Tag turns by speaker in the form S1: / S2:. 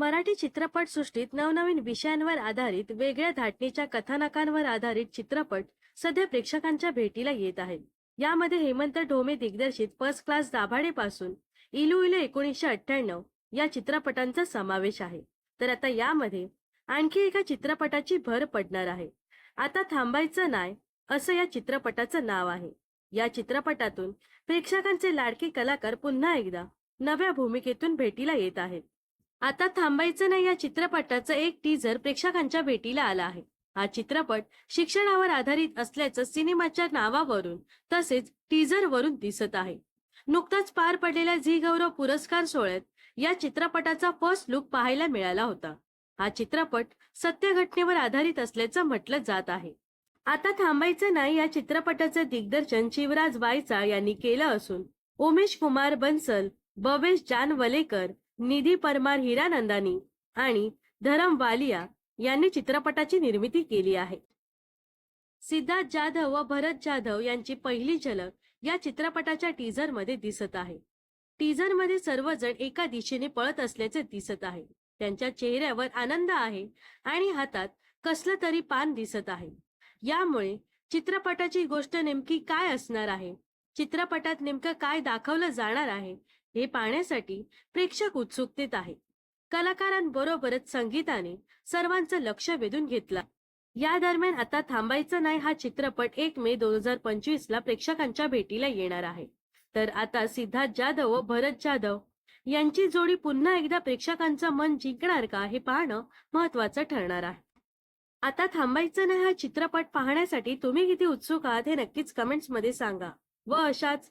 S1: मराठी चित्रपटसृष्टीत नवनवीन विषयांवर आधारित वेगळ्या धाटणीच्या कथानकांवर आधारित चित्रपट सध्या प्रेक्षकांच्या भेटीला येत आहेत. यामध्ये हेमंत ढोमे दिग्दर्शित फर्स्ट क्लास दाभाडे पासून इलू इलू एकोणीसशे अठ्ठ्याण्णव या चित्रपटांचा समावेश आहे. तर आता यामध्ये आणखी एका चित्रपटाची भर पडणार आहे. आता थांबायचं नाही असं या चित्रपटाचं नाव आहे. या चित्रपटातून प्रेक्षकांचे लाडके कलाकार पुन्हा एकदा नव्या भूमिकेतून भेटीला येत आहेत. आता थांबायचं नाही या चित्रपटाचं एक टीझर प्रेक्षकांच्या भेटीला आला आहे. हा चित्रपट शिक्षणावर आधारित असल्याचं सिनेमाच्या नावावरून तसेच टीझर वरून दिसत आहे. नुकताच पार पडलेल्या झी गौरव पुरस्कार सोहळ्यात या चित्रपटाचा फर्स्ट लुक पाहायला मिळाला होता. हा चित्रपट सत्य घटनेवर आधारित असल्याचं म्हटलं जात आहे. आता थांबायचं नाही या चित्रपटाचं दिग्दर्शन शिवराज वायचा यांनी केलं असून उमेश कुमार बन्सल बवेश जान वलेकर निधी परमार हिरानंदानी आणि धरम वालिया यांनी चित्रपटाची निर्मिती केली आहे. सिद्धार्थ जाधव व भरत जाधव यांची पहिली झलक या चित्रपटाच्या टीझरमध्ये दिसत आहे. टीझरमध्ये सर्वजण एका दिशेने पळत असल्याचे दिसत आहे. त्यांच्या चेहऱ्यावर आनंद आहे आणि हातात कसलं तरी पान दिसत आहे. यामुळे चित्रपटाची गोष्ट नेमकी काय असणार आहे? चित्रपटात नेमकं काय दाखवलं जाणार आहे? हे पाहण्यासाठी प्रेक्षक उत्सुकतेत आहे कलाकारांबरोबरच संगीताने सर्वांचं लक्ष वेधून घेतला. या दरम्यान आता थांबायचं नाही हा चित्रपट एक मे दोन हजार पंचवीस ला प्रेक्षकांच्या भेटीला येणार आहे. तर आता सिद्धार्थ जाधव व भरत जाधव यांची जोडी पुन्हा एकदा प्रेक्षकांचं मन जिंकणार का हे पाहणं महत्वाचं ठरणार आहे. आता थांबायचं नाही हा चित्रपट पाहण्यासाठी तुम्ही किती उत्सुक आहात हे नक्कीच कमेंट्समध्ये सांगा. व अशाच